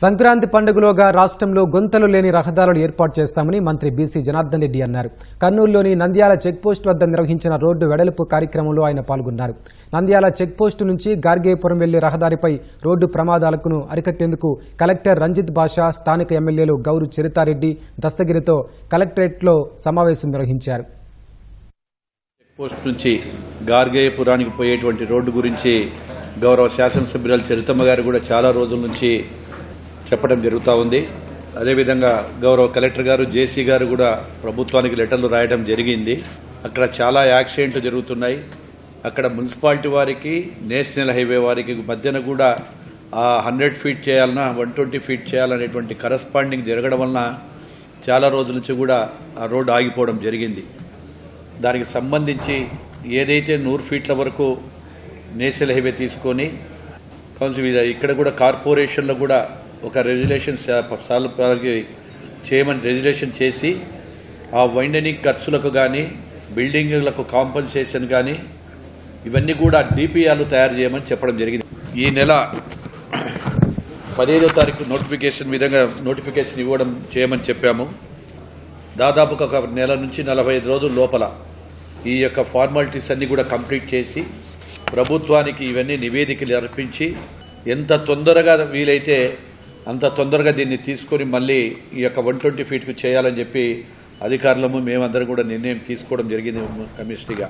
సంక్రాంతి పండుగలోగా రాష్ట్రంలో గుంతలు లేని రహదారులు ఏర్పాటు చేస్తామని మంత్రి బీసీ జనార్దన్ రెడ్డి అన్నారు. కర్నూలులోని నంద్యాల చెక్పోస్ట్ వద్ద నిర్వహించిన రోడ్డు వెడల్పు కార్యక్రమంలో ఆయన పాల్గొన్నారు. నంద్యాల చెక్పోస్టు నుంచి గార్గేపురం వెళ్ళే రహదారిపై రోడ్డు ప్రమాదాలకును అరికట్టేందుకు కలెక్టర్ రంజిత్ బాషా స్థానిక ఎమ్మెల్యేలు గౌరు చరితారెడ్డి దస్తగిరితో కలెక్టరేట్లో సమావేశం నిర్వహించారు. పోస్ట్ నుంచి గార్గేయపురానికి పోయేటువంటి రోడ్డు గురించి గౌరవ శాసనసభ్యురాలు చరితమ్మ గారు కూడా చాలా రోజుల నుంచి చెప్పడం జరుగుతూ ఉంది. అదేవిధంగా గౌరవ కలెక్టర్ గారు జేసీ గారు కూడా ప్రభుత్వానికి లెటర్లు రాయడం జరిగింది. అక్కడ చాలా యాక్సిడెంట్లు జరుగుతున్నాయి. అక్కడ మున్సిపాలిటీ వారికి నేషనల్ హైవే వారికి మధ్యన కూడా ఆ హండ్రెడ్ ఫీట్ చేయాలన్నా వన్ ట్వంటీ ఫీట్ చేయాలనేటువంటి కరస్పాండింగ్ జరగడం వలన చాలా రోజుల నుంచి కూడా ఆ రోడ్డు ఆగిపోవడం జరిగింది. దానికి సంబంధించి ఏదైతే నూరు ఫీట్ల వరకు నేషనల్ హైవే తీసుకొని కౌన్సిల్ ఇక్కడ కూడా కార్పొరేషన్లో కూడా ఒక రెజ్యులేషన్ సాల్వ్ చేయమని రెజ్యులేషన్ చేసి ఆ వైండనింగ్ ఖర్చులకు కానీ బిల్డింగ్లకు కాంపన్సేషన్ కానీ ఇవన్నీ కూడా డిపిఆర్లు తయారు చేయమని చెప్పడం జరిగింది. ఈ నెల పదిహేదో తారీఖు నోటిఫికేషన్ విధంగా నోటిఫికేషన్ ఇవ్వడం చేయమని చెప్పాము. దాదాపుగా ఒక నెల నుంచి నలభై ఐదు రోజుల లోపల ఈ యొక్క ఫార్మాలిటీస్ అన్ని కూడా కంప్లీట్ చేసి ప్రభుత్వానికి ఇవన్నీ నివేదికలు అర్పించి ఎంత తొందరగా వీలైతే అంత తొందరగా దీన్ని తీసుకొని మళ్ళీ ఈ యొక్క వన్ ట్వంటీ ఫీట్కు చేయాలని చెప్పి అధికారులము మేమందరం కూడా నిర్ణయం తీసుకోవడం జరిగింది కమిషనరీగా